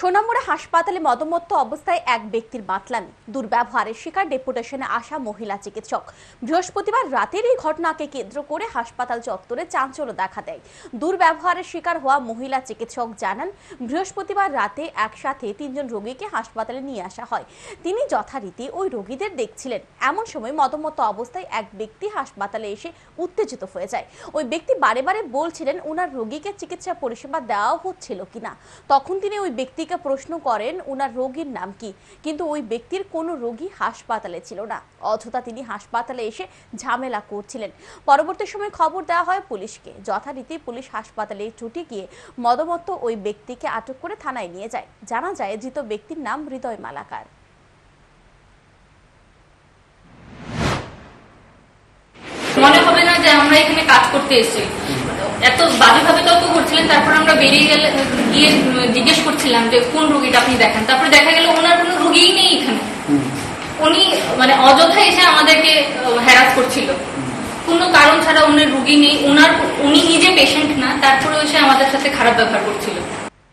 সোনামুড়া হাসপাতালে মদমত্ত অবস্থায় এক ব্যক্তির বাতলামি। দুর্ব্যবহারের শিকার ডেপুটেশনে আসা মহিলা চিকিৎসক। বৃহস্পতিবার রাতের এই ঘটনাকে কেন্দ্র করে হাসপাতাল চত্বরে চাঞ্চল্য দেখা দেয়। দুর্ব্যবহারের শিকার হওয়া মহিলা চিকিৎসক জানান, বৃহস্পতিবার রাতে একসাথে তিনজন রোগীকে হাসপাতালে নিয়ে আসা হয়। তিনি যথারীতি ওই রোগীদের দেখছিলেন। এমন সময় মদমত্ত অবস্থায় এক ব্যক্তি হাসপাতালে এসে উত্তেজিত হয়ে যায়। ওই ব্যক্তি বারে বারে বলছিলেন ওনার রোগীকে চিকিৎসা পরিষেবা দেওয়া হচ্ছিল কিনা? তখন তিনি ওই ব্যক্তিকে প্রশ্ন করেন ওনার রোগীর নাম কি? কিন্তু ওই ব্যক্তির কোনো রোগী হাসপাতালে ছিল না। অযথা তিনি হাসপাতালে এসে ঝামেলা করছিলেন। পরবর্তী সময় খবর দেওয়া হয় পুলিশকে। যথারীতি পুলিশ হাসপাতালে ছুটে গিয়ে মদমত্ত ওই ব্যক্তিকে আটক করে থানায় নিয়ে যায়। জানা যায়, ধৃত ব্যক্তির নাম হৃদয় মালাকার। মনে হবে না যে আমরা এখানে কাজ করতে এসেছি। এত বাজেভাবে তর্ক করছিলেন, তারপর আমরা বেরিয়ে গেলে গিয়ে জিজ্ঞেস যে কোন রুগীটা আপনি দেখেন। তারপরে দেখা গেল ওনার কোনো রুগীই নেই এখানে। উনি মানে অযথা এসে আমাদেরকে হ্যারাস করছিল। কোনো কারণ ছাড়া উনি রুগী নেই। ওনার উনি নিজে পেশেন্ট না তারপরে এসে আমাদের সাথে খারাপ ব্যবহার করছিল।